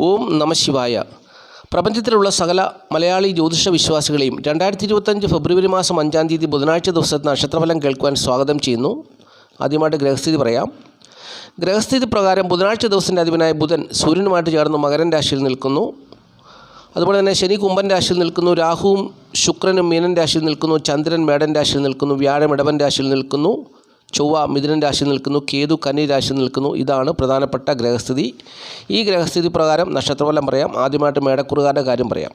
ഓം നമശിവായ പ്രപഞ്ചത്തിലുള്ള സകല മലയാളി ജ്യോതിഷ വിശ്വാസികളെയും രണ്ടായിരത്തി ഇരുപത്തഞ്ച് ഫെബ്രുവരി മാസം അഞ്ചാം തീയതി ബുധനാഴ്ച ദിവസത്തെ നക്ഷത്രഫലം കേൾക്കുവാൻ സ്വാഗതം ചെയ്യുന്നു. ആദ്യമായിട്ട് ഗ്രഹസ്ഥിതി പറയാം. ഗ്രഹസ്ഥിതി പ്രകാരം ബുധനാഴ്ച ദിവസത്തിന്റെ അധിപനായ ബുധൻ സൂര്യനുമായിട്ട് ചേർന്ന് മകരൻ രാശിയിൽ നിൽക്കുന്നു. അതുപോലെ തന്നെ ശനി കുംഭൻ രാശിയിൽ നിൽക്കുന്നു രാഹുവും ശുക്രനും മീനൻ രാശിയിൽ നിൽക്കുന്നു ചന്ദ്രൻ മേടൻ രാശിയിൽ നിൽക്കുന്നു വ്യാഴം ഇടവൻ രാശിയിൽ നിൽക്കുന്നു. ചൊവ്വ മിഥുനൻ രാശിയിൽ നിൽക്കുന്നു കേതു കന്നി രാശിയിൽ നിൽക്കുന്നു. ഇതാണ് പ്രധാനപ്പെട്ട ഗ്രഹസ്ഥിതി. ഈ ഗ്രഹസ്ഥിതി പ്രകാരം നക്ഷത്രഫലം പറയാം. ആദ്യമായിട്ട് മേടക്കുറുകാരുടെ കാര്യം പറയാം.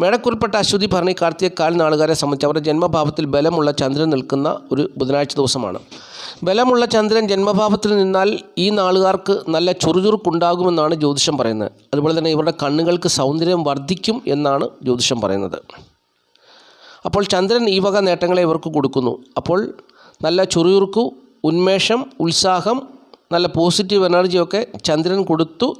മേടക്കുറിൽപ്പെട്ട അശ്വതി ഭരണി കാർത്തിക കാൽ നാളുകാരെ സംബന്ധിച്ച് അവരുടെ ജന്മഭാവത്തിൽ ബലമുള്ള ചന്ദ്രൻ നിൽക്കുന്ന ഒരു ബുധനാഴ്ച ദിവസമാണ്. ബലമുള്ള ചന്ദ്രൻ ജന്മഭാവത്തിൽ നിന്നാൽ ഈ നാളുകാർക്ക് നല്ല ചുറുചുറുക്കുണ്ടാകുമെന്നാണ് ജ്യോതിഷം പറയുന്നത്. അതുപോലെ തന്നെ ഇവരുടെ കണ്ണുകൾക്ക് സൗന്ദര്യം വർദ്ധിക്കും എന്നാണ് ജ്യോതിഷം പറയുന്നത്. അപ്പോൾ ചന്ദ്രൻ ഈ വക നേട്ടങ്ങളെ ഇവർക്ക് കൊടുക്കുന്നു. അപ്പോൾ നല്ല ചുറുചുറുക്കു ഉന്മേഷം ഉത്സാഹം നല്ല പോസിറ്റീവ് എനർജിയൊക്കെ ചന്ദ്രൻ കൊടുത്തു.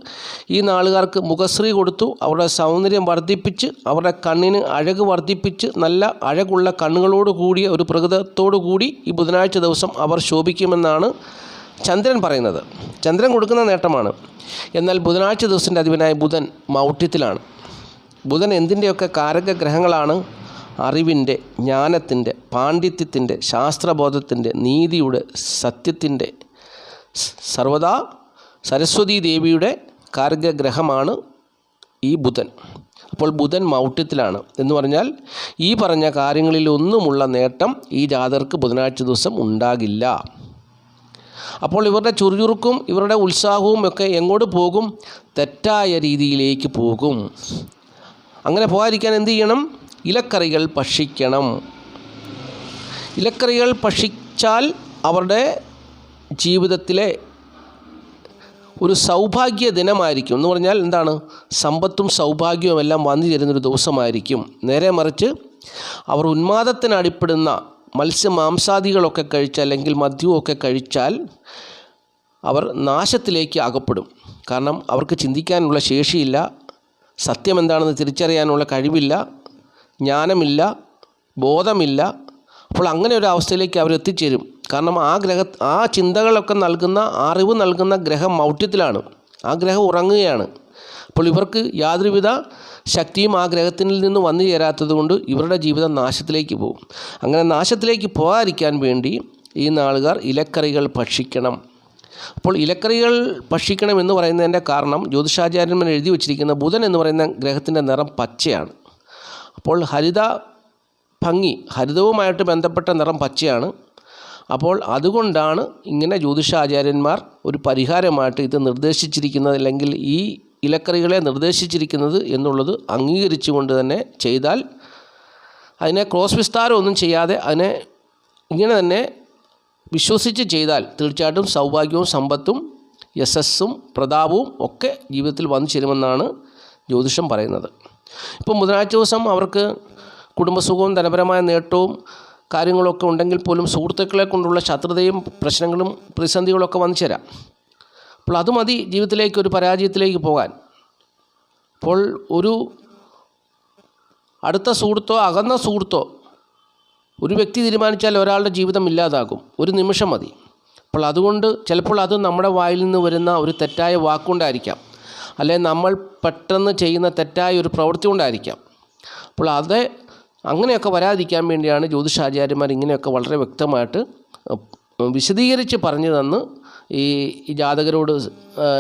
ഈ നാളുകാർക്ക് മുഖശ്രീ കൊടുത്തു. അവരുടെ സൗന്ദര്യം വർദ്ധിപ്പിച്ച് അവരുടെ കണ്ണിന് അഴക് വർദ്ധിപ്പിച്ച് നല്ല അഴകുള്ള കണ്ണുകളോട് കൂടിയ ഒരു പ്രകൃതത്തോടു കൂടി ഈ ബുധനാഴ്ച ദിവസം അവർ ശോഭിക്കുമെന്നാണ് ചന്ദ്രൻ പറയുന്നത്. ചന്ദ്രൻ കൊടുക്കുന്ന നേട്ടമാണ്. എന്നാൽ ബുധനാഴ്ച ദിവസത്തിന്റെ അധിപനായ ബുധൻ മൗഢ്യത്തിലാണ്. ബുധൻ എന്തിന്റെയൊക്കെ കാരക ഗ്രഹങ്ങളാണ് അറിവിന്റെ ജ്ഞാനത്തിന്റെ പാണ്ഡിത്യത്തിന്റെ ശാസ്ത്രബോധത്തിന്റെ നീതിയുടെ സത്യത്തിന്റെ സർവദാ സരസ്വതി ദേവിയുടെ കാർഗഗ്രഹമാണ് ഈ ബുധൻ. അപ്പോൾ ബുധൻ മൗഢ്യത്തിലാണ്. എന്ന് പറഞ്ഞാൽ ഈ പറഞ്ഞ കാര്യങ്ങളിലൊന്നുമുള്ള നേട്ടം ഈ ജാതകർക്ക് ബുധനാഴ്ച ദിവസം ഉണ്ടാകില്ല. അപ്പോൾ ഇവരുടെ ചുറുചുറുക്കും ഇവരുടെ ഉത്സാഹവും ഒക്കെ എങ്ങോട്ട് പോകും? തെറ്റായ രീതിയിലേക്ക് പോകും. അങ്ങനെ പോകാതിരിക്കാൻ എന്ത് ചെയ്യണം? ഇലക്കറികൾ ഭക്ഷിക്കണം. ഇലക്കറികൾ ഭക്ഷിച്ചാൽ അവരുടെ ജീവിതത്തിലെ ഒരു സൗഭാഗ്യ ദിനമായിരിക്കും. എന്ന് പറഞ്ഞാൽ എന്താണ്? സമ്പത്തും സൗഭാഗ്യവും എല്ലാം വന്നു ചേരുന്നൊരു ദിവസമായിരിക്കും. നേരെ മറിച്ച് അവർ ഉന്മാദത്തിന് അടിപ്പെടുന്ന മത്സ്യമാംസാദികളൊക്കെ കഴിച്ച് അല്ലെങ്കിൽ മദ്യമൊക്കെ കഴിച്ചാൽ അവർ നാശത്തിലേക്ക് അകപ്പെടും. കാരണം അവർക്ക് ചിന്തിക്കാനുള്ള ശേഷിയില്ല. സത്യം എന്താണെന്ന് തിരിച്ചറിയാനുള്ള കഴിവില്ല. ജ്ഞാനമില്ല ബോധമില്ല. അപ്പോൾ അങ്ങനെ ഒരു അവസ്ഥയിലേക്ക് അവർ എത്തിച്ചേരും. കാരണം ആ ഗ്രഹ ആ ചിന്തകളൊക്കെ നൽകുന്ന അറിവ് നൽകുന്ന ഗ്രഹം മൗഢ്യത്തിലാണ്. ആ ഗ്രഹം ഉറങ്ങുകയാണ്. അപ്പോൾ ഇവർക്ക് യാതൊരുവിധ ശക്തിയും ആ ഗ്രഹത്തിൽ നിന്ന് വന്നു ചേരാത്തത് കൊണ്ട് ഇവരുടെ ജീവിതം നാശത്തിലേക്ക് പോകും. അങ്ങനെ നാശത്തിലേക്ക് പോകാതിരിക്കാൻ വേണ്ടി ഈ നാളുകാർ ഇലക്കറികൾ ഭക്ഷിക്കണം. അപ്പോൾ ഇലക്കറികൾ ഭക്ഷിക്കണം എന്ന് പറയുന്നതിന്റെ കാരണം ജ്യോതിഷാചാര്യന്മാർ എഴുതി വച്ചിരിക്കുന്ന ബുധൻ എന്ന് പറയുന്ന ഗ്രഹത്തിന്റെ നിറം പച്ചയാണ്. അപ്പോൾ ഹരിത ഭംഗി ഹരിതവുമായിട്ട് ബന്ധപ്പെട്ട നിറം പച്ചയാണ്. അപ്പോൾ അതുകൊണ്ടാണ് ഇങ്ങനെ ജ്യോതിഷാചാര്യന്മാർ ഒരു പരിഹാരമായിട്ട് ഇത് നിർദ്ദേശിച്ചിരിക്കുന്നത് അല്ലെങ്കിൽ ഈ ഇലക്കറികളെ നിർദ്ദേശിച്ചിരിക്കുന്നത് എന്നുള്ളത് അംഗീകരിച്ചുകൊണ്ട് തന്നെ ചെയ്താൽ അതിനെ ക്രോസ് വിസ്താരമൊന്നും ചെയ്യാതെ അതിനെ ഇങ്ങനെ തന്നെ വിശ്വസിച്ച് ചെയ്താൽ തീർച്ചയായിട്ടും സൗഭാഗ്യവും സമ്പത്തും യശസ്സും പ്രതാപവും ഒക്കെ ജീവിതത്തിൽ വന്നു ചേരുമെന്നാണ് ജ്യോതിഷം പറയുന്നത്. ഇപ്പം ബുധനാഴ്ച ദിവസം അവർക്ക് കുടുംബസുഖവും ധനപരമായ നേട്ടവും കാര്യങ്ങളൊക്കെ ഉണ്ടെങ്കിൽ പോലും സുഹൃത്തുക്കളെ കൊണ്ടുള്ള ശത്രുതയും പ്രശ്നങ്ങളും പ്രതിസന്ധികളൊക്കെ വന്നു ചേരാം അപ്പോൾ അത് മതി ജീവിതത്തിലേക്ക് ഒരു പരാജയത്തിലേക്ക് പോകാൻ. അപ്പോൾ ഒരു അടുത്ത സുഹൃത്തോ അകന്ന സുഹൃത്തോ ഒരു വ്യക്തി തീരുമാനിച്ചാൽ ഒരാളുടെ ജീവിതം ഇല്ലാതാകും. ഒരു നിമിഷം മതി. അപ്പോൾ അതുകൊണ്ട് ചിലപ്പോൾ അത് നമ്മുടെ വായിൽ നിന്ന് വരുന്ന ഒരു തെറ്റായ വാക്കുകൊണ്ടായിരിക്കാം. അല്ലെങ്കിൽ നമ്മൾ പെട്ടെന്ന് ചെയ്യുന്ന തെറ്റായ ഒരു പ്രവൃത്തി കൊണ്ടായിരിക്കാം. അപ്പോൾ അത് അങ്ങനെയൊക്കെ വരാതിരിക്കാൻ വേണ്ടിയാണ് ജ്യോതിഷാചാര്യന്മാർ ഇങ്ങനെയൊക്കെ വളരെ വ്യക്തമായിട്ട് വിശദീകരിച്ച് പറഞ്ഞു തന്ന് ഈ ഈ ജാതകരോട്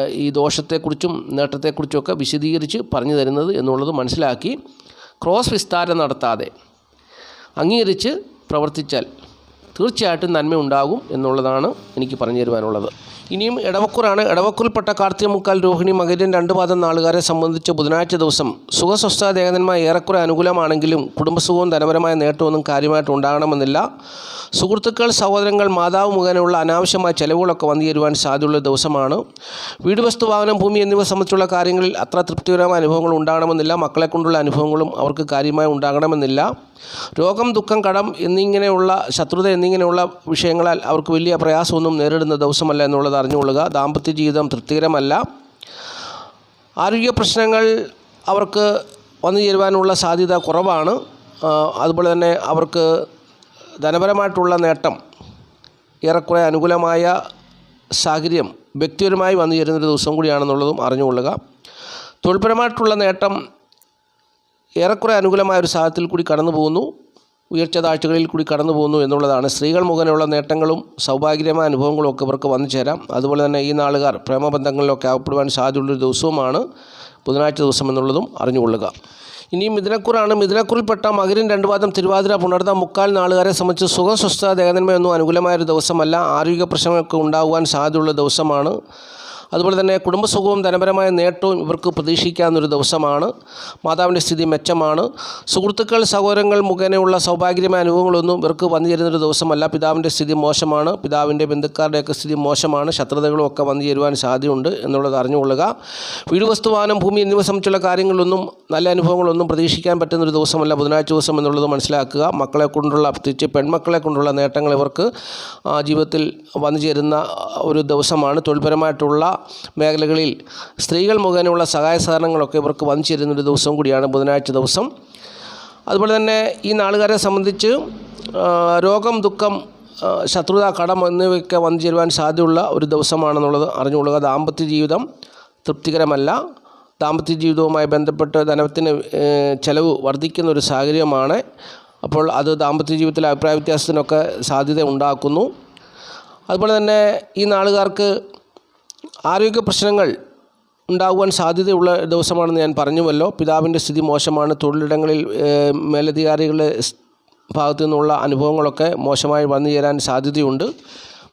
ഈ ദോഷത്തെക്കുറിച്ചും നേട്ടത്തെക്കുറിച്ചുമൊക്കെ വിശദീകരിച്ച് പറഞ്ഞു തരുന്നത് എന്നുള്ളത് മനസ്സിലാക്കി ക്രോസ് വിസ്താരം നടത്താതെ അംഗീകരിച്ച് പ്രവർത്തിച്ചാൽ തീർച്ചയായിട്ടും നന്മ ഉണ്ടാകും എന്നുള്ളതാണ് എനിക്ക് പറഞ്ഞു തരുവാനുള്ളത്. ഇനിയും ഇടവക്കൂറിൽപ്പെട്ട കാർത്തിക മുക്കാൽ രോഹിണി മകരൻ രണ്ട് പാദം നാളുകാരെ സംബന്ധിച്ച് ബുധനാഴ്ച ദിവസം സുഖസ്വസ്ഥ ദേഹന്മാർ ഏറെക്കുറെ അനുകൂലമാണെങ്കിലും കുടുംബസുഖവും ധനപരമായ നേട്ടമൊന്നും കാര്യമായിട്ട് ഉണ്ടാകണമെന്നില്ല. സുഹൃത്തുക്കൾ സഹോദരങ്ങൾ മാതാവ് മുഖേനയുള്ള അനാവശ്യമായ ചെലവുകളൊക്കെ വന്നു ചേരുവാൻ സാധ്യതയുള്ള ദിവസമാണ്. വീട് വസ്തു വാഹനം ഭൂമി എന്നിവ സംബന്ധിച്ചുള്ള കാര്യങ്ങളിൽ അത്ര തൃപ്തികരമായ അനുഭവങ്ങൾ ഉണ്ടാകണമെന്നില്ല. മക്കളെ കൊണ്ടുള്ള അനുഭവങ്ങളും അവർക്ക് കാര്യമായി ഉണ്ടാകണമെന്നില്ല. രോഗം ദുഃഖം കടം എന്നിങ്ങനെയുള്ള ശത്രുത എന്നിങ്ങനെയുള്ള വിഷയങ്ങളാൽ അവർക്ക് വലിയ പ്രയാസമൊന്നും നേരിടുന്ന ദിവസമല്ല എന്നുള്ളത് അറിഞ്ഞുകൊള്ളുക. ദാമ്പത്യ ജീവിതം തൃപ്തികരമല്ല. ആരോഗ്യ പ്രശ്നങ്ങൾ അവർക്ക് വന്നു ചേരുവാനുള്ള സാധ്യത കുറവാണ്. അതുപോലെ തന്നെ അവർക്ക് ധനപരമായിട്ടുള്ള നേട്ടം ഏറെക്കുറെ അനുകൂലമായ സാഹചര്യം വ്യക്തിപരമായി വന്നു ചേരുന്നൊരു ദിവസം കൂടിയാണെന്നുള്ളതും അറിഞ്ഞുകൊള്ളുക. തൊഴിൽപരമായിട്ടുള്ള നേട്ടം ഏറെക്കുറെ അനുകൂലമായ ഒരു സാഹചര്യത്തിൽ കൂടി കടന്നു പോകുന്നു ഉയർച്ച താഴ്ചകളിൽ കൂടി കടന്നു പോകുന്നു എന്നുള്ളതാണ്. സ്ത്രീകൾ മുഖേനയുള്ള നേട്ടങ്ങളും സൗഭാഗ്യമായ അനുഭവങ്ങളും ഒക്കെ ഇവർക്ക് വന്നു ചേരാം. അതുപോലെ തന്നെ ഈ നാളുകാർ പ്രേമബന്ധങ്ങളിലൊക്കെ അകപ്പെടുവാൻ സാധ്യതയുള്ളൊരു ദിവസവുമാണ് ബുധനാഴ്ച ദിവസം എന്നുള്ളതും അറിഞ്ഞുകൊള്ളുക. ഇനിയും മിഥുനക്കുറാണ്. മിഥുനക്കുറിൽപ്പെട്ട മകരൻ രണ്ടുപാദം തിരുവാതിര പുണർന്ന മുക്കാൽ നാളുകാരെ സംബന്ധിച്ച് സുഖസ്വസ്ഥത ദേഹനന്മയൊന്നും അനുകൂലമായൊരു ദിവസമല്ല. ആരോഗ്യ പ്രശ്നങ്ങളൊക്കെ ഉണ്ടാകുവാൻ സാധ്യതയുള്ള ദിവസമാണ് അതുപോലെ തന്നെ കുടുംബസുഖവും ധനപരമായ നേട്ടവും ഇവർക്ക് പ്രതീക്ഷിക്കാവുന്നൊരു ദിവസമാണ്. മാതാവിന്റെ സ്ഥിതി മെച്ചമാണ്. സുഹൃത്തുക്കൾ സഹോദരങ്ങൾ മുഖേനയുള്ള സൗഭാഗ്യമായ അനുഭവങ്ങളൊന്നും ഇവർക്ക് വന്നു ചേരുന്നൊരു ദിവസമല്ല. പിതാവിന്റെ സ്ഥിതി മോശമാണ്. പിതാവിന്റെ ബന്ധുക്കാരുടെയൊക്കെ സ്ഥിതി മോശമാണ്. ശത്രുതകളും ഒക്കെ വന്നു ചേരുവാൻ സാധ്യതയുണ്ട് എന്നുള്ളത് അറിഞ്ഞുകൊള്ളുക. വീട് വസ്തുവാനം ഭൂമി എന്നിവ സംബന്ധിച്ചുള്ള കാര്യങ്ങളൊന്നും നല്ല അനുഭവങ്ങളൊന്നും പ്രതീക്ഷിക്കാൻ പറ്റുന്നൊരു ദിവസമല്ല. ബുധനാഴ്ച ദിവസം എന്നുള്ളത് മനസ്സിലാക്കുക. മക്കളെ കൊണ്ടുള്ള പ്രത്യേകിച്ച് പെൺമക്കളെ കൊണ്ടുള്ള നേട്ടങ്ങൾ ഇവർക്ക് ജീവിതത്തിൽ വന്നു ചേരുന്ന ഒരു ദിവസമാണ്. തൊഴിൽപരമായിട്ടുള്ള മേഖലകളിൽ സ്ത്രീകൾ മുഖേനയുള്ള സഹായ സഹകരണങ്ങളൊക്കെ ഇവർക്ക് വന്നു ചേരുന്നൊരു ദിവസം കൂടിയാണ് ബുധനാഴ്ച ദിവസം. അതുപോലെ തന്നെ ഈ നാളുകാരെ സംബന്ധിച്ച് രോഗം ദുഃഖം ശത്രുത കടം എന്നിവയൊക്കെ വന്നു ചേരുവാൻ സാധ്യതയുള്ള ഒരു ദിവസമാണെന്നുള്ളത് അറിഞ്ഞുകൊള്ളുക. ദാമ്പത്യ ജീവിതം തൃപ്തികരമല്ല. ദാമ്പത്യ ജീവിതവുമായി ബന്ധപ്പെട്ട് ധനത്തിന് ചെലവ് വർദ്ധിക്കുന്ന ഒരു സാഹചര്യമാണ്. അപ്പോൾ അത് ദാമ്പത്യ ജീവിതത്തിലെ അഭിപ്രായ വ്യത്യാസത്തിനൊക്കെ സാധ്യത ഉണ്ടാക്കുന്നു. അതുപോലെ തന്നെ ഈ നാളുകാർക്ക് ആരോഗ്യ പ്രശ്നങ്ങൾ ഉണ്ടാകുവാൻ സാധ്യതയുള്ള ദിവസമാണെന്ന് ഞാൻ പറഞ്ഞുവല്ലോ. പിതാവിന്റെ സ്ഥിതി മോശമാണ്. തൊഴിലിടങ്ങളിൽ മേലധികാരികളുടെ ഭാഗത്തു നിന്നുള്ള അനുഭവങ്ങളൊക്കെ മോശമായി വന്നു ചേരാൻ സാധ്യതയുണ്ട്.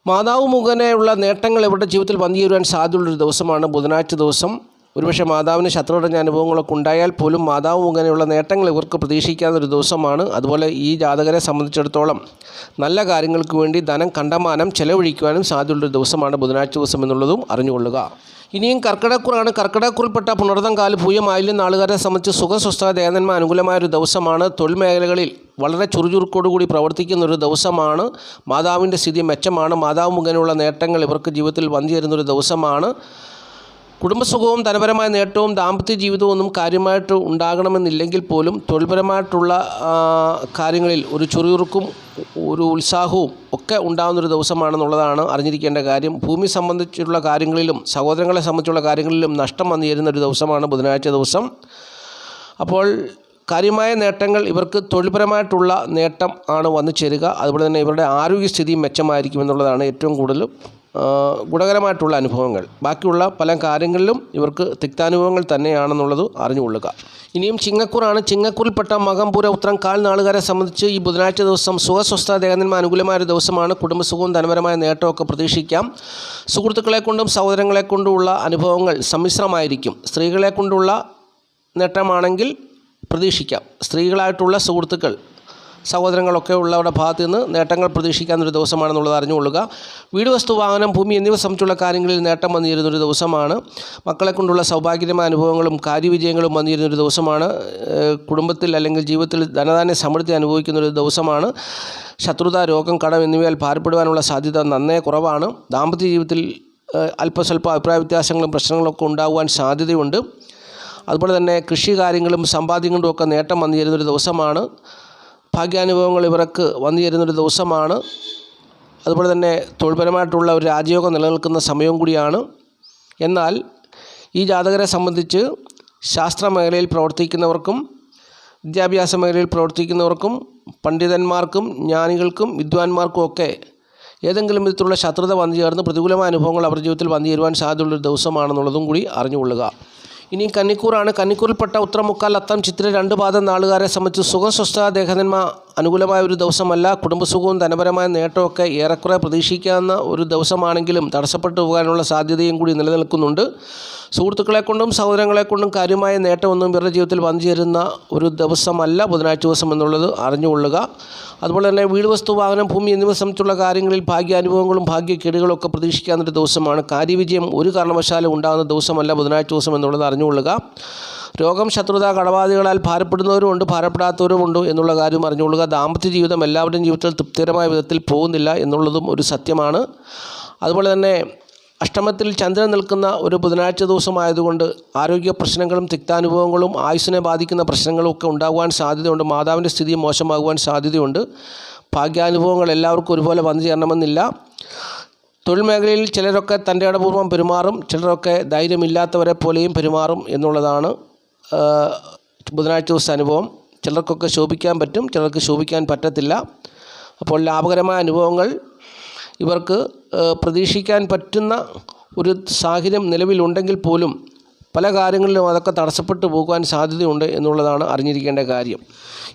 മാതാവ് മുഖേനയുള്ള നേട്ടങ്ങൾ ഇവരുടെ ജീവിതത്തിൽ വന്നു ചേരുവാൻ സാധ്യതയുള്ളൊരു ദിവസമാണ് ബുധനാഴ്ച ദിവസം. ഒരുപക്ഷെ മാതാവിന് ശത്രുടഞ്ഞ അനുഭവങ്ങളൊക്കെ ഉണ്ടായാൽ പോലും മാതാവ് മുഖേനയുള്ള നേട്ടങ്ങൾ ഇവർക്ക് പ്രതീക്ഷിക്കാവുന്ന ഒരു ദിവസമാണ്. അതുപോലെ ഈ ജാതകരെ സംബന്ധിച്ചിടത്തോളം നല്ല കാര്യങ്ങൾക്ക് വേണ്ടി ധനം കണ്ടമാനം ചെലവഴിക്കുവാനും സാധ്യതയുള്ളൊരു ദിവസമാണ് ബുധനാഴ്ച ദിവസം എന്നുള്ളതും അറിഞ്ഞുകൊള്ളുക. ഇനിയും കർക്കിടക്കുറാണ് കർക്കിടക്കുറിൽപ്പെട്ട പുണർതം കാൽ പൂയമായാലും നാളുകാരെ സംബന്ധിച്ച് സുഖസ്വസ്ഥ ദേവന്മാർ അനുകൂലമായ ഒരു ദിവസമാണ്. തൊഴിൽ മേഖലകളിൽ വളരെ ചുറുചുറുക്കോടുകൂടി പ്രവർത്തിക്കുന്ന ഒരു ദിവസമാണ്. മാതാവിന്റെ സ്ഥിതി മെച്ചമാണ്. മാതാവ് മുഖേനയുള്ള നേട്ടങ്ങൾ ഇവർക്ക് ജീവിതത്തിൽ വന്നു ചേരുന്നൊരു ദിവസമാണ്. കുടുംബസുഖവും ധനപരമായ നേട്ടവും ദാമ്പത്യ ജീവിതവും ഒന്നും കാര്യമായിട്ട് ഉണ്ടാകണമെന്നില്ലെങ്കിൽ പോലും തൊഴിൽപരമായിട്ടുള്ള കാര്യങ്ങളിൽ ഒരു ചുറുചുറുക്കും ഒരു ഉത്സാഹവും ഒക്കെ ഉണ്ടാകുന്നൊരു ദിവസമാണെന്നുള്ളതാണ് അറിഞ്ഞിരിക്കേണ്ട കാര്യം. ഭൂമി സംബന്ധിച്ചുള്ള കാര്യങ്ങളിലും സഹോദരങ്ങളെ സംബന്ധിച്ചുള്ള കാര്യങ്ങളിലും നഷ്ടം വന്നു ചേരുന്ന ഒരു ദിവസമാണ് ബുധനാഴ്ച ദിവസം. അപ്പോൾ കാര്യമായ നേട്ടങ്ങൾ ഇവർക്ക് തൊഴിൽപരമായിട്ടുള്ള നേട്ടം ആണ് വന്നു ചേരുക. അതുപോലെ തന്നെ ഇവരുടെ ആരോഗ്യസ്ഥിതിയും മെച്ചമായിരിക്കും എന്നുള്ളതാണ് ഏറ്റവും കൂടുതൽ ഗുണകരമായിട്ടുള്ള അനുഭവങ്ങൾ. ബാക്കിയുള്ള പല കാര്യങ്ങളിലും ഇവർക്ക് തിക്താനുഭവങ്ങൾ തന്നെയാണെന്നുള്ളത് അറിഞ്ഞുകൊള്ളുക. ഇനിയും ചിങ്ങക്കൂറാണ്. ചിങ്ങക്കൂറിൽപ്പെട്ട മകംപൂര ഉത്രം കാൽ നാളുകാരെ സംബന്ധിച്ച് ഈ ബുധനാഴ്ച ദിവസം സുഖസ്വസ്ഥ ദേഹന്മാർ അനുകൂലമായ ഒരു ദിവസമാണ്. കുടുംബസുഖവും ധനപരമായ നേട്ടമൊക്കെ പ്രതീക്ഷിക്കാം. സുഹൃത്തുക്കളെ കൊണ്ടും സഹോദരങ്ങളെ കൊണ്ടുമുള്ള അനുഭവങ്ങൾ സമ്മിശ്രമായിരിക്കും. സ്ത്രീകളെ കൊണ്ടുള്ള നേട്ടമാണെങ്കിൽ പ്രതീക്ഷിക്കാം. സ്ത്രീകളായിട്ടുള്ള സുഹൃത്തുക്കൾ സഹോദരങ്ങളൊക്കെ ഉള്ളവരുടെ ഭാഗത്തു നിന്ന് നേട്ടങ്ങൾ പ്രതീക്ഷിക്കാവുന്നൊരു ദിവസമാണെന്നുള്ളത് അറിഞ്ഞുകൊള്ളുക. വീട് വസ്തു വാഹനം ഭൂമി എന്നിവ സംബന്ധിച്ചുള്ള കാര്യങ്ങളിൽ നേട്ടം വന്നിരുന്നൊരു ദിവസമാണ്. മക്കളെ കൊണ്ടുള്ള സൗഭാഗ്യമായ അനുഭവങ്ങളും കാര്യവിജയങ്ങളും വന്നിരുന്നൊരു ദിവസമാണ്. കുടുംബത്തിൽ അല്ലെങ്കിൽ ജീവിതത്തിൽ ധനധാന്യ സമൃദ്ധി അനുഭവിക്കുന്നൊരു ദിവസമാണ്. ശത്രുത രോഗം കടം എന്നിവയാൽ ഭാരപ്പെടുവാനുള്ള സാധ്യത നന്നേ കുറവാണ്. ദാമ്പത്യ ജീവിതത്തിൽ അല്പസ്വല്പ അഭിപ്രായ വ്യത്യാസങ്ങളും പ്രശ്നങ്ങളൊക്കെ ഉണ്ടാകുവാൻ സാധ്യതയുണ്ട്. അതുപോലെ തന്നെ കൃഷി കാര്യങ്ങളും സമ്പാദ്യങ്ങളും ഒക്കെ നേട്ടം വന്നിരുന്നൊരു ദിവസമാണ്. ഭാഗ്യാനുഭവങ്ങൾ ഇവർക്ക് വന്നു ചേരുന്നൊരു ദിവസമാണ്. അതുപോലെ തന്നെ തൊഴിൽപരമായിട്ടുള്ള ഒരു രാജയോഗം നിലനിൽക്കുന്ന സമയവും കൂടിയാണ്. എന്നാൽ ഈ ജാതകരെ സംബന്ധിച്ച് ശാസ്ത്ര മേഖലയിൽ പ്രവർത്തിക്കുന്നവർക്കും വിദ്യാഭ്യാസ മേഖലയിൽ പ്രവർത്തിക്കുന്നവർക്കും പണ്ഡിതന്മാർക്കും ജ്ഞാനികൾക്കും വിദ്വാൻമാർക്കും ഒക്കെ ഏതെങ്കിലും വിധത്തിലുള്ള ശത്രുത വന്നു ചേർന്ന് പ്രതികൂലമായ അനുഭവങ്ങൾ അവരുടെ ജീവിതത്തിൽ വന്നു ചേരുവാൻ സാധ്യതയുള്ളൊരു ദിവസമാണെന്നുള്ളതും കൂടി അറിഞ്ഞുകൊള്ളുക. ഇനി കന്നിക്കൂറാണ്. കന്നിക്കൂറിൽപ്പെട്ട ഉത്തരമുക്കാൽ അത്തം ചിത്ര രണ്ട് പാദം നാളുകാരെ സംബന്ധിച്ച് സുഖസ്വസ്ഥ ദേഹനന്മ അനുകൂലമായ ഒരു ദിവസമല്ല. കുടുംബസുഖവും ധനപരമായ നേട്ടമൊക്കെ ഏറെക്കുറെ പ്രതീക്ഷിക്കാവുന്ന ഒരു ദിവസമാണെങ്കിലും തടസ്സപ്പെട്ടു പോകാനുള്ള സാധ്യതയും കൂടി നിലനിൽക്കുന്നുണ്ട്. സുഹൃത്തുക്കളെ കൊണ്ടും സഹോദരങ്ങളെ കൊണ്ടും കാര്യമായ നേട്ടമൊന്നും ഇവരുടെ ജീവിതത്തിൽ വന്നു ചേരുന്ന ഒരു ദിവസമല്ല ബുധനാഴ്ച ദിവസം എന്നുള്ളത് അറിഞ്ഞുകൊള്ളുക. അതുപോലെ തന്നെ വീട് വസ്തു വാഹനം ഭൂമി എന്നിവ സംബന്ധിച്ചുള്ള കാര്യങ്ങളിൽ ഭാഗ്യാനുഭവങ്ങളും ഭാഗ്യക്കേടുകളും ഒക്കെ പ്രതീക്ഷിക്കാവുന്നൊരു ദിവസമാണ്. കാര്യവിജയം ഒരു കാരണവശാലും ഉണ്ടാകുന്ന ദിവസമല്ല ബുധനാഴ്ച ദിവസം എന്നുള്ളത് അറിഞ്ഞുകൊള്ളുക. രോഗം ശത്രുത കടബാധികളാൽ ഭാരപ്പെടുന്നവരുമുണ്ട് ഭാരപ്പെടാത്തവരുമുണ്ട് എന്നുള്ള കാര്യം അറിഞ്ഞുകൊള്ളുക. ദാമ്പത്യ ജീവിതം എല്ലാവരുടെയും ജീവിതത്തിൽ തൃപ്തികരമായ വിധത്തിൽ പോകുന്നില്ല എന്നുള്ളതും ഒരു സത്യമാണ്. അതുപോലെ തന്നെ അഷ്ടമത്തിൽ ചന്ദ്രൻ നിൽക്കുന്ന ഒരു ബുധനാഴ്ച ദിവസമായതുകൊണ്ട് ആരോഗ്യ പ്രശ്നങ്ങളും തിക്താനുഭവങ്ങളും ആയുസ്സിനെ ബാധിക്കുന്ന പ്രശ്നങ്ങളും ഒക്കെ ഉണ്ടാകുവാൻ സാധ്യതയുണ്ട്. മാതാവിന്റെ സ്ഥിതി മോശമാകുവാൻ സാധ്യതയുണ്ട്. ഭാഗ്യാനുഭവങ്ങൾ എല്ലാവർക്കും ഒരുപോലെ വന്നു ചേരണമെന്നില്ല. തൊഴിൽ മേഖലയിൽ ചിലരൊക്കെ തന്റെ ഇടപൂർവം പെരുമാറും ചിലരൊക്കെ ധൈര്യമില്ലാത്തവരെ പോലെയും പെരുമാറും എന്നുള്ളതാണ് ബുധനാഴ്ച ദിവസത്തെ അനുഭവം. ചിലർക്കൊക്കെ ശോഭിക്കാൻ പറ്റും ചിലർക്ക് ശോഭിക്കാൻ പറ്റത്തില്ല. അപ്പോൾ ലാഭകരമായ അനുഭവങ്ങൾ ഇവർക്ക് പ്രതീക്ഷിക്കാൻ പറ്റുന്ന ഒരു സാഹചര്യം നിലവിലുണ്ടെങ്കിൽ പോലും പല കാര്യങ്ങളിലും അതൊക്കെ തടസ്സപ്പെട്ടു പോകുവാൻ സാധ്യതയുണ്ട് എന്നുള്ളതാണ് അറിഞ്ഞിരിക്കേണ്ട കാര്യം.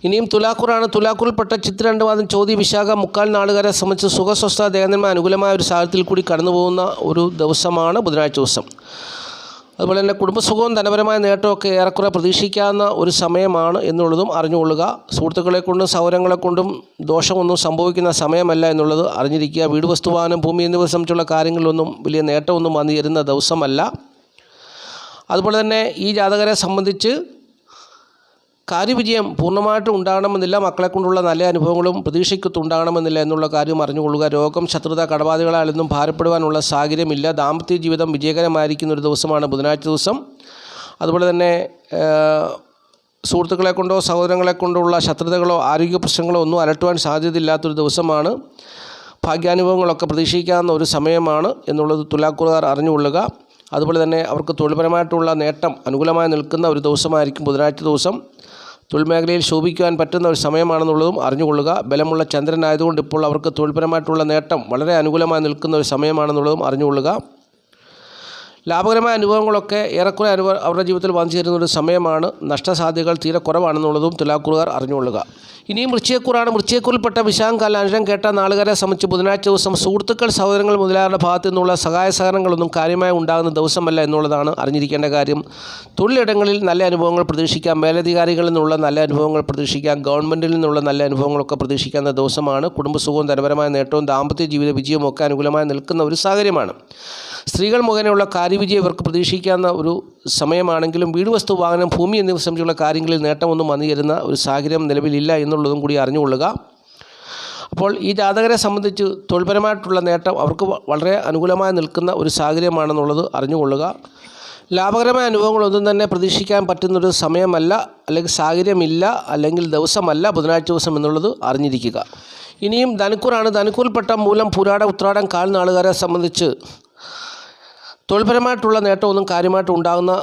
ഇനിയും തുലാക്കൂറാണ്. തുലാക്കൂറിൽപ്പെട്ട ചിത്ര രണ്ട് വാദം ചോദ്യ വിശാഖ മുക്കാൽ നാളുകാരെ സംബന്ധിച്ച് സുഖസ്വസ്ഥ ദേഹന്മാർ അനുകൂലമായ ഒരു സാഹചര്യത്തിൽ കൂടി കടന്നുപോകുന്ന ഒരു ദിവസമാണ് ബുധനാഴ്ച ദിവസം. അതുപോലെ തന്നെ കുടുംബസുഖവും ധനപരമായ നേട്ടമൊക്കെ ഏറെക്കുറെ പ്രതീക്ഷിക്കാവുന്ന ഒരു സമയമാണ് എന്നുള്ളതും അറിഞ്ഞുകൊള്ളുക. സുഹൃത്തുക്കളെ കൊണ്ടും സൗരങ്ങളെ കൊണ്ടും ദോഷമൊന്നും സംഭവിക്കുന്ന സമയമല്ല എന്നുള്ളത് അറിഞ്ഞിരിക്കുക. വീട് വസ്തുവാനും ഭൂമി എന്നിവ സംബന്ധിച്ചുള്ള കാര്യങ്ങളിലൊന്നും വലിയ നേട്ടമൊന്നും വന്നു ചേരുന്ന ദിവസമല്ല. അതുപോലെ തന്നെ ഈ ജാതകരെ സംബന്ധിച്ച് കാര്യവിജയം പൂർണമായിട്ടും ഉണ്ടാകണമെന്നില്ല. മക്കളെ കൊണ്ടുള്ള നല്ല അനുഭവങ്ങളും പ്രതീക്ഷയ്ക്കത്തുണ്ടാകണമെന്നില്ല എന്നുള്ള കാര്യം അറിഞ്ഞുകൊള്ളുക. രോഗം ശത്രുത കടബാധകളാലൊന്നും ഭാരപ്പെടുവാനുള്ള സാഹചര്യമില്ല. ദാമ്പത്യ ജീവിതം വിജയകരമായിരിക്കുന്ന ഒരു ദിവസമാണ് ബുധനാഴ്ച ദിവസം. അതുപോലെ തന്നെ സുഹൃത്തുക്കളെ കൊണ്ടോ സഹോദരങ്ങളെ കൊണ്ടുള്ള ശത്രുതകളോ ആരോഗ്യ പ്രശ്നങ്ങളോ ഒന്നും അലട്ടുവാൻ സാധ്യതയില്ലാത്തൊരു ദിവസമാണ്. ഭാഗ്യാനുഭവങ്ങളൊക്കെ പ്രതീക്ഷിക്കാവുന്ന ഒരു സമയമാണ് എന്നുള്ളത് തുലാക്കുറുകാർ അറിഞ്ഞുകൊള്ളുക. അതുപോലെ തന്നെ അവർക്ക് തൊഴിൽപരമായിട്ടുള്ള നേട്ടം അനുകൂലമായി നിൽക്കുന്ന ഒരു ദിവസമായിരിക്കും ബുധനാഴ്ച ദിവസം. തൊഴിൽ മേഖലയിൽ ശോഭിക്കുവാൻ പറ്റുന്ന ഒരു സമയമാണെന്നുള്ളതും അറിഞ്ഞുകൊള്ളുക. ബലമുള്ള ചന്ദ്രനായതുകൊണ്ട് ഇപ്പോൾ അവർക്ക് തൊഴിൽപരമായിട്ടുള്ള നേട്ടം വളരെ അനുകൂലമായി നിൽക്കുന്ന ഒരു സമയമാണെന്നുള്ളതും അറിഞ്ഞുകൊള്ളുക. ലാഭകരമായ അനുഭവങ്ങളൊക്കെ ഏറെക്കുറെ അനുഭവ അവരുടെ ജീവിതത്തിൽ വന്നു ചേരുന്ന ഒരു സമയമാണ്. നഷ്ടസാധ്യതകൾ തീരെ കുറവാണെന്നുള്ളതും തുലാക്കുറുകാർ അറിഞ്ഞുകൊള്ളുക. ഇനിയും വൃശ്ചയക്കൂറാണ് വൃശ്ചയക്കൂറിൽപ്പെട്ട വിശാഖം കാലാനുഷം കേട്ട നാളുകാരെ സംബന്ധിച്ച് ബുധനാഴ്ച ദിവസം സുഹൃത്തുക്കൾ സഹോദരങ്ങൾ മുതലായവരുടെ ഭാഗത്തു നിന്നുള്ള സഹായ സഹകരണങ്ങളൊന്നും കാര്യമായി ഉണ്ടാകുന്ന ദിവസമല്ല എന്നുള്ളതാണ് അറിഞ്ഞിരിക്കേണ്ട കാര്യം. തൊഴിലിടങ്ങളിൽ നല്ല അനുഭവങ്ങൾ പ്രതീക്ഷിക്കാം. മേലധികാരികളിൽ നിന്നുള്ള നല്ല അനുഭവങ്ങൾ പ്രതീക്ഷിക്കാം. ഗവൺമെന്റിൽ നിന്നുള്ള നല്ല അനുഭവങ്ങളൊക്കെ പ്രതീക്ഷിക്കാവുന്ന ദിവസമാണ്. കുടുംബസുഖവും ധനപരമായ നേട്ടവും ദാമ്പത്യ ജീവിത വിജയവും ഒക്കെ അനുകൂലമായി നിൽക്കുന്ന ഒരു സാഹചര്യമാണ്. സ്ത്രീകൾ മുഖേനയുള്ള കാര്യവിജയം ഇവർക്ക് പ്രതീക്ഷിക്കാവുന്ന ഒരു സമയമാണെങ്കിലും വീട് വസ്തു വാഹനം ഭൂമി എന്നിവ സംബന്ധിച്ചുള്ള കാര്യങ്ങളിൽ നേട്ടമൊന്നും വന്നു ചേരുന്ന ഒരു സാഹചര്യം നിലവിലില്ല എന്നുള്ളതും കൂടി അറിഞ്ഞുകൊള്ളുക. അപ്പോൾ ഈ ജാതകരെ സംബന്ധിച്ച് തൊഴിൽപരമായിട്ടുള്ള നേട്ടം അവർക്ക് വളരെ അനുകൂലമായി നിൽക്കുന്ന ഒരു സാഹചര്യമാണെന്നുള്ളത് അറിഞ്ഞുകൊള്ളുക. ലാഭകരമായ അനുഭവങ്ങളൊന്നും തന്നെ പ്രതീക്ഷിക്കാൻ പറ്റുന്നൊരു സമയമല്ല അല്ലെങ്കിൽ സാഹചര്യമില്ല അല്ലെങ്കിൽ ദിവസമല്ല ബുധനാഴ്ച ദിവസം എന്നുള്ളത് അറിഞ്ഞിരിക്കുക. ഇനിയും ധനുക്കൂറാണ്. ധനുക്കൂറിൽപ്പെട്ട മൂലം പുരാട ഉത്രാടം കാൽ നാളുകാരെ സംബന്ധിച്ച് തൊഴിൽപരമായിട്ടുള്ള നേട്ടമൊന്നും കാര്യമായിട്ട് ഉണ്ടാകുന്ന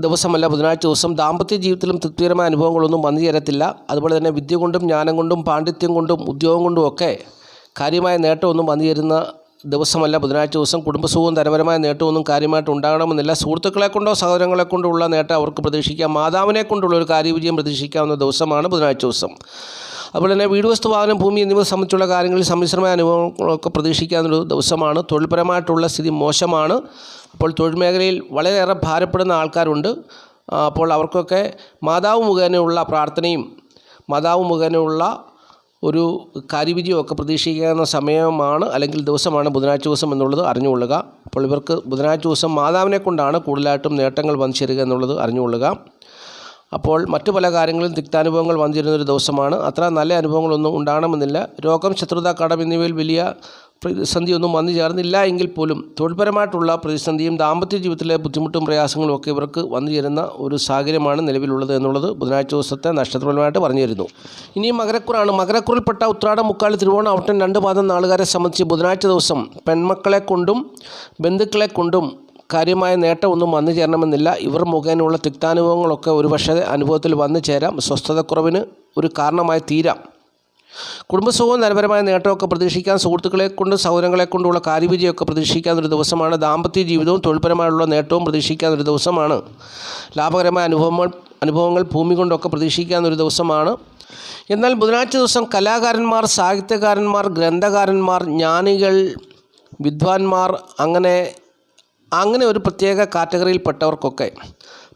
ദിവസമല്ല. ബുധനാഴ്ച ദിവസം ദാമ്പത്യ ജീവിതത്തിലും തൃപ്തികരമായ അനുഭവങ്ങളൊന്നും വന്നു ചേരത്തില്ല. അതുപോലെ തന്നെ വിദ്യ കൊണ്ടും ജ്ഞാനം കൊണ്ടും പാണ്ഡിത്യം കൊണ്ടും ഉദ്യോഗം കൊണ്ടും ഒക്കെ കാര്യമായ നേട്ടമൊന്നും വന്നു ചേരുന്ന ദിവസമല്ല. ബുധനാഴ്ച ദിവസം കുടുംബസുഖവും ധനപരമായ നേട്ടമൊന്നും കാര്യമായിട്ട് ഉണ്ടാകണമെന്നില്ല. സുഹൃത്തുക്കളെ കൊണ്ടോ സഹോദരങ്ങളെ കൊണ്ടോ ഉള്ള നേട്ടം അവർക്ക് പ്രതീക്ഷിക്കാം. മാതാവിനെ കൊണ്ടുള്ള ഒരു കാര്യവിജയം പ്രതീക്ഷിക്കാവുന്ന ദിവസമാണ് ബുധനാഴ്ച ദിവസം. അതുപോലെ തന്നെ വീട് വസ്തു വാഹനം ഭൂമി എന്നിവ സംബന്ധിച്ചുള്ള കാര്യങ്ങളിൽ സമ്മിശ്രമായ അനുഭവങ്ങളൊക്കെ പ്രതീക്ഷിക്കാവുന്നൊരു ദിവസമാണ്. തൊഴിൽപരമായിട്ടുള്ള സ്ഥിതി മോശമാണ്. അപ്പോൾ തൊഴിൽ മേഖലയിൽ വളരെയേറെ ഭാരപ്പെടുന്ന ആൾക്കാരുണ്ട്. അപ്പോൾ അവർക്കൊക്കെ മാതാവ് മുഖേനയുള്ള പ്രാർത്ഥനയും മാതാവ് മുഖേനയുള്ള ഒരു കാര്യവിജയമൊക്കെ പ്രതീക്ഷിക്കാവുന്ന സമയമാണ് അല്ലെങ്കിൽ ദിവസമാണ് ബുധനാഴ്ച ദിവസം എന്നുള്ളത് അറിഞ്ഞുകൊള്ളുക. അപ്പോൾ ഇവർക്ക് ബുധനാഴ്ച ദിവസം മാതാവിനെ കൊണ്ടാണ് കൂടുതലായിട്ടും നേട്ടങ്ങൾ വന്നു ചേരുക എന്നുള്ളത് അറിഞ്ഞുകൊള്ളുക. അപ്പോൾ മറ്റു പല കാര്യങ്ങളും തിക്താനുഭവങ്ങൾ വന്നിരുന്നൊരു ദിവസമാണ്. അത്ര നല്ല അനുഭവങ്ങളൊന്നും ഉണ്ടാകണമെന്നില്ല. രോഗം ശത്രുത കടം എന്നിവയിൽ വലിയ പ്രതിസന്ധിയൊന്നും വന്നു ചേർന്നില്ല എങ്കിൽ പോലും തൊഴിൽപരമായിട്ടുള്ള പ്രതിസന്ധിയും ദാമ്പത്യ ജീവിതത്തിലെ ബുദ്ധിമുട്ടും പ്രയാസങ്ങളും ഒക്കെ ഇവർക്ക് വന്നു ചേരുന്ന ഒരു സാഹചര്യമാണ് നിലവിലുള്ളത് എന്നുള്ളത് ബുധനാഴ്ച ദിവസത്തെ നക്ഷത്രപരമായിട്ട് പറഞ്ഞു തരുന്നു ഇനി മകരക്കുറാണ്. മകരക്കുറിൽപ്പെട്ട ഉത്രാടം മുക്കാൽ തിരുവോണം ഔട്ടൻ രണ്ട് പാദം നാളുകാരെ സംബന്ധിച്ച് ബുധനാഴ്ച ദിവസം പെൺമക്കളെ കൊണ്ടും ബന്ധുക്കളെ കൊണ്ടും കാര്യമായ നേട്ടമൊന്നും വന്നു ചേരണമെന്നില്ല. ഇവർ മുഖേനയുള്ള തിക്താനുഭവങ്ങളൊക്കെ ഒരുപക്ഷെ അനുഭവത്തിൽ വന്നു ചേരാം. സ്വസ്ഥതക്കുറവിന് ഒരു കാരണമായി തീരാം. കുടുംബസുഖവും ധനപരമായ നേട്ടമൊക്കെ പ്രതീക്ഷിക്കാൻ സുഹൃത്തുക്കളെ കൊണ്ട് സൗരങ്ങളെ കൊണ്ടുള്ള കാര്യവിജയമൊക്കെ പ്രതീക്ഷിക്കാവുന്നൊരു ദിവസമാണ്. ദാമ്പത്യ ജീവിതവും തൊഴിൽപരമായുള്ള നേട്ടവും ഒരു ദിവസമാണ്. ലാഭകരമായ അനുഭവങ്ങൾ അനുഭവങ്ങൾ ഭൂമി കൊണ്ടൊക്കെ പ്രതീക്ഷിക്കാവുന്നൊരു ദിവസമാണ്. എന്നാൽ ബുധനാഴ്ച ദിവസം കലാകാരന്മാർ സാഹിത്യകാരന്മാർ ഗ്രന്ഥകാരന്മാർ ജ്ഞാനികൾ വിദ്വാൻമാർ അങ്ങനെ അങ്ങനെ ഒരു പ്രത്യേക കാറ്റഗറിയിൽപ്പെട്ടവർക്കൊക്കെ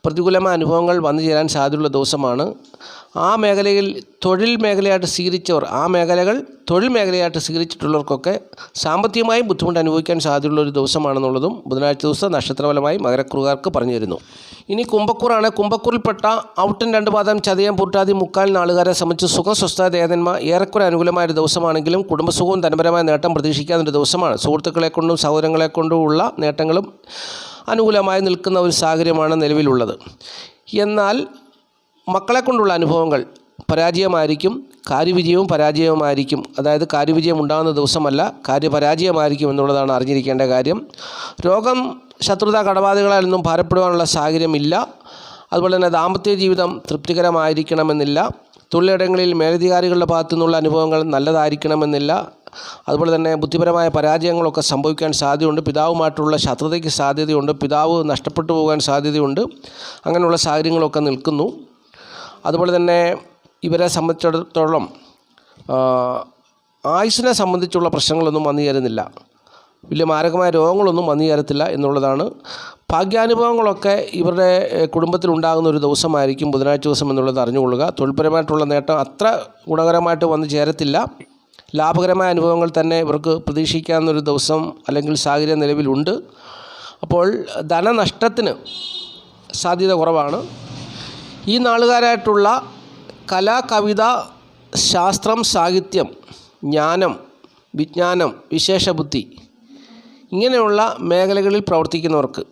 പ്രതികൂലമായ അനുഭവങ്ങൾ വന്നു ചേരാൻ സാധ്യതയുള്ള ദിവസമാണ്. ആ മേഖലയിൽ തൊഴിൽ മേഖലയായിട്ട് സ്വീകരിച്ചവർ ആ മേഖലകൾ തൊഴിൽ മേഖലയായിട്ട് സ്വീകരിച്ചിട്ടുള്ളവർക്കൊക്കെ സാമ്പത്തികമായും ബുദ്ധിമുട്ട് അനുഭവിക്കാൻ സാധ്യതയുള്ള ഒരു ദിവസമാണെന്നുള്ളതും ബുധനാഴ്ച ദിവസം നക്ഷത്രഫലമായി മകരക്കുറുകാർക്ക് പറഞ്ഞു തരുന്നു. ഇനി കുംഭക്കൂറാണ്. കുംഭക്കൂറിൽപ്പെട്ട ഔട്ടൻ രണ്ട് പാദം ചതയം പൂട്ടാതി മുക്കാൽ നാളുകാരെ സംബന്ധിച്ച് സുഖം സ്വസ്ഥ ദേതന്മ ഏറെക്കുറെ അനുകൂലമായ ഒരു ദിവസമാണെങ്കിലും കുടുംബസുഖവും ധനപരമായ നേട്ടം പ്രതീക്ഷിക്കാവുന്ന ഒരു ദിവസമാണ്. സുഹൃത്തുക്കളെ കൊണ്ടും സഹോദരങ്ങളെ കൊണ്ടുമുള്ള നേട്ടങ്ങളും അനുകൂലമായി നിൽക്കുന്ന ഒരു സാഹചര്യമാണ് നിലവിലുള്ളത്. എന്നാൽ മക്കളെ കൊണ്ടുള്ള അനുഭവങ്ങൾ പരാജയമായിരിക്കും കാര്യവിജയവും പരാജയവുമായിരിക്കും. അതായത് കാര്യവിജയം ഉണ്ടാകുന്ന ദിവസമല്ല കാര്യപരാജയമായിരിക്കും എന്നുള്ളതാണ് അറിഞ്ഞിരിക്കേണ്ട കാര്യം. രോഗം ശത്രുത കടബാധകളാൽ നിന്നും ഭാരപ്പെടുവാനുള്ള സാഹചര്യമില്ല. അതുപോലെ തന്നെ ദാമ്പത്യ ജീവിതം തൃപ്തികരമായിരിക്കണമെന്നില്ല. തൊഴിലിടങ്ങളിൽ മേലധികാരികളുടെ ഭാഗത്തു നിന്നുള്ള അനുഭവങ്ങൾ നല്ലതായിരിക്കണമെന്നില്ല. അതുപോലെ തന്നെ ബുദ്ധിപരമായ പരാജയങ്ങളൊക്കെ സംഭവിക്കാൻ സാധ്യതയുണ്ട്. പിതാവുമായിട്ടുള്ള ശത്രുതയ്ക്ക് സാധ്യതയുണ്ട്. പിതാവ് നഷ്ടപ്പെട്ടു പോകാൻ സാധ്യതയുണ്ട്. അങ്ങനെയുള്ള സാഹചര്യങ്ങളൊക്കെ നിൽക്കുന്നു. അതുപോലെ തന്നെ ഇവരെ സംബന്ധിച്ചിടത്തോളം ആയുസിനെ സംബന്ധിച്ചുള്ള പ്രശ്നങ്ങളൊന്നും വന്നു ചേരുന്നില്ല. വലിയ മാരകമായ രോഗങ്ങളൊന്നും വന്നു ചേരത്തില്ല എന്നുള്ളതാണ്. ഭാഗ്യാനുഭവങ്ങളൊക്കെ ഇവരുടെ കുടുംബത്തിൽ ഉണ്ടാകുന്ന ഒരു ദിവസമായിരിക്കും ബുധനാഴ്ച ദിവസം എന്നുള്ളത് അറിഞ്ഞുകൊള്ളുക. തൊഴിൽപരമായിട്ടുള്ള നേട്ടം അത്ര ഗുണകരമായിട്ട് വന്നു ചേരത്തില്ല. ലാഭകരമായ അനുഭവങ്ങൾ തന്നെ ഇവർക്ക് പ്രതീക്ഷിക്കാവുന്നൊരു ദിവസം അല്ലെങ്കിൽ സാഹചര്യം നിലവിലുണ്ട്. അപ്പോൾ ധനനഷ്ടത്തിന് സാധ്യത കുറവാണ്. ഈ നാളുകാരായിട്ടുള്ള കല കവിത ശാസ്ത്രം സാഹിത്യം ജ്ഞാനം വിജ്ഞാനം വിശേഷബുദ്ധി ഇങ്ങനെയുള്ള മേഖലകളിൽ പ്രവർത്തിക്കുന്നവർക്ക്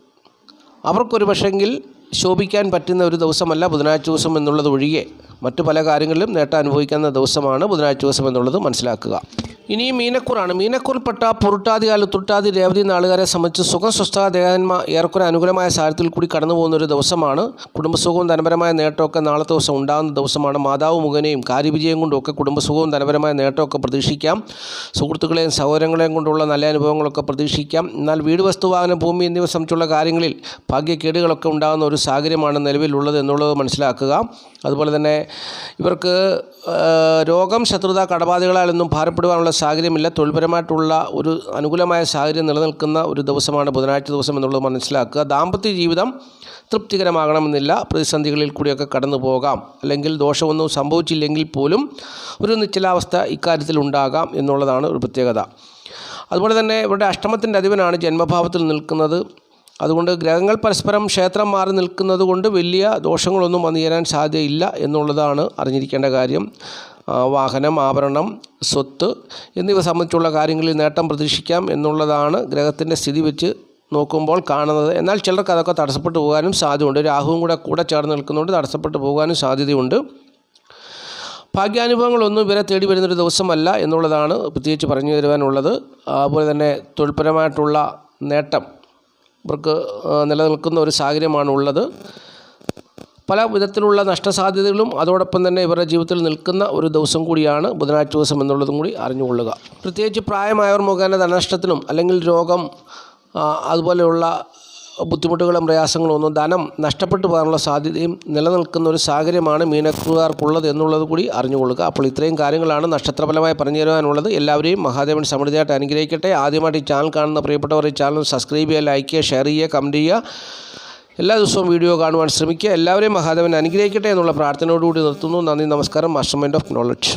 അവർക്കൊരു പക്ഷെങ്കിൽ ശോഭിക്കാൻ പറ്റുന്ന ഒരു ദിവസമല്ല ബുധനാഴ്ച ദിവസം എന്നുള്ളത് ഒഴികെ മറ്റു പല കാര്യങ്ങളിലും നേട്ടം അനുഭവിക്കുന്ന ദിവസമാണ് ബുധനാഴ്ച ദിവസം എന്നുള്ളത് മനസ്സിലാക്കുക. ഇനി മീനക്കൂറാണ്. മീനക്കൂറിൽപ്പെട്ട പുരുട്ടാതി തുട്ടാതി രേവതി നാളുകാരെ സംബന്ധിച്ച് സുഖം സ്വസ്ഥ ദേഹന്മ ഏറെക്കുറെ അനുകൂലമായ സാഹചര്യത്തിൽ കൂടി കടന്നു പോകുന്ന ഒരു ദിവസമാണ്. കുടുംബസുഖവും ധനപരമായ നേട്ടമൊക്കെ നാളത്തെ ദിവസം ഉണ്ടാകുന്ന ദിവസമാണ്. മാതാവ് മുഖേനയും കാര്യവിജയം കൊണ്ടും ഒക്കെ കുടുംബസുഖവും ധനപരമായ നേട്ടമൊക്കെ പ്രതീക്ഷിക്കാം. സുഹൃത്തുക്കളെയും സഹോദരങ്ങളെയും കൊണ്ടുള്ള നല്ല അനുഭവങ്ങളൊക്കെ പ്രതീക്ഷിക്കാം. എന്നാൽ വീട് വസ്തു വാഹനം ഭൂമി എന്നിവ സംബന്ധിച്ചുള്ള കാര്യങ്ങളിൽ ഭാഗ്യക്കേടുകളൊക്കെ ഉണ്ടാകുന്ന ഒരു സാഹചര്യമാണ് നിലവിലുള്ളത് എന്നുള്ളത് മനസ്സിലാക്കുക. അതുപോലെ തന്നെ ഇവർക്ക് രോഗം ശത്രുത കടബാധകളാലൊന്നും ഭാരപ്പെടുവാനുള്ള സാഹചര്യമില്ല. തൊഴിൽപരമായിട്ടുള്ള ഒരു അനുകൂലമായ സാഹചര്യം നിലനിൽക്കുന്ന ഒരു ദിവസമാണ് ബുധനാഴ്ച ദിവസം എന്നുള്ളത് മനസ്സിലാക്കുക. ദാമ്പത്യ ജീവിതം തൃപ്തികരമാകണമെന്നില്ല. പ്രതിസന്ധികളിൽ കൂടിയൊക്കെ കടന്നു പോകാം. അല്ലെങ്കിൽ ദോഷമൊന്നും സംഭവിച്ചില്ലെങ്കിൽ പോലും ഒരു നിശ്ചലാവസ്ഥ ഇക്കാര്യത്തിൽ ഉണ്ടാകാം എന്നുള്ളതാണ് ഒരു പ്രത്യേകത. അതുപോലെ തന്നെ ഇവരുടെ അഷ്ടമത്തിന്റെ അധിപനാണ് ജന്മഭാവത്തിൽ നിൽക്കുന്നത്. അതുകൊണ്ട് ഗ്രഹങ്ങൾ പരസ്പരം ക്ഷേത്രം മാറി നിൽക്കുന്നത് കൊണ്ട് വലിയ ദോഷങ്ങളൊന്നും വന്നു ചേരാൻ സാധ്യതയില്ല എന്നുള്ളതാണ് അറിഞ്ഞിരിക്കേണ്ട കാര്യം. വാഹനം ആഭരണം സ്വത്ത് എന്നിവ സംബന്ധിച്ചുള്ള കാര്യങ്ങളിൽ നേട്ടം പ്രതീക്ഷിക്കാം എന്നുള്ളതാണ് ഗ്രഹത്തിന്റെ സ്ഥിതി വെച്ച് നോക്കുമ്പോൾ കാണുന്നത്. എന്നാൽ ചിലർക്ക് അതൊക്കെ തടസ്സപ്പെട്ടു പോകാനും സാധ്യതയുണ്ട്. രാഹുവും കൂടെ കൂടെ ചേർന്ന് നിൽക്കുന്നതുകൊണ്ട് തടസ്സപ്പെട്ടു പോകാനും സാധ്യതയുണ്ട്. ഭാഗ്യാനുഭവങ്ങളൊന്നും ഇവരെ തേടി വരുന്നൊരു ദിവസമല്ല എന്നുള്ളതാണ് പ്രത്യേകിച്ച് പറഞ്ഞു തരുവാനുള്ളത്. അതുപോലെ തന്നെ തൊഴിൽപരമായിട്ടുള്ള നേട്ടം ഇവർക്ക് നിലനിൽക്കുന്ന ഒരു സാഹചര്യമാണ് ഉള്ളത് പല വിധത്തിലുള്ള നഷ്ടസാധ്യതകളും അതോടൊപ്പം തന്നെ ഇവരുടെ ജീവിതത്തിൽ നിൽക്കുന്ന ഒരു ദിവസം കൂടിയാണ് ബുധനാഴ്ച ദിവസം എന്നുള്ളതും കൂടി അറിഞ്ഞുകൊള്ളുക. പ്രത്യേകിച്ച് പ്രായമായവർ മുഖേന ധനനഷ്ടത്തിനും അല്ലെങ്കിൽ രോഗം അതുപോലെയുള്ള ബുദ്ധിമുട്ടുകളും പ്രയാസങ്ങളും ഒന്നും ധനം നഷ്ടപ്പെട്ടു പോകാനുള്ള സാധ്യതയും നിലനിൽക്കുന്ന ഒരു സാഹചര്യമാണ് മീനക്കുകാർക്കുള്ളത് എന്നുള്ളത് കൂടി അറിഞ്ഞുകൊള്ളുക. അപ്പോൾ ഇത്രയും കാര്യങ്ങളാണ് നക്ഷത്രഫലമായി പറഞ്ഞു തരുവാനുള്ളത്. എല്ലാവരെയും മഹാദേവൻ സമൃദ്ധിയായിട്ട് അനുഗ്രഹിക്കട്ടെ. ആദ്യമായിട്ട് ഈ ചാനൽ കാണുന്ന പ്രിയപ്പെട്ടവർ ഈ ചാനൽ സബ്സ്ക്രൈബ് ചെയ്യുക ലൈക്ക് ചെയ്യുക ഷെയർ ചെയ്യുക കമന്റ് ചെയ്യുക. എല്ലാ ദിവസവും വീഡിയോ കാണുവാൻ ശ്രമിക്കുക. എല്ലാവരെയും മഹാദേവൻ അനുഗ്രഹിക്കട്ടെ എന്നുള്ള പ്രാർത്ഥനയോടുകൂടി നിർത്തുന്നു. നന്ദി നമസ്കാരം. Master of knowledge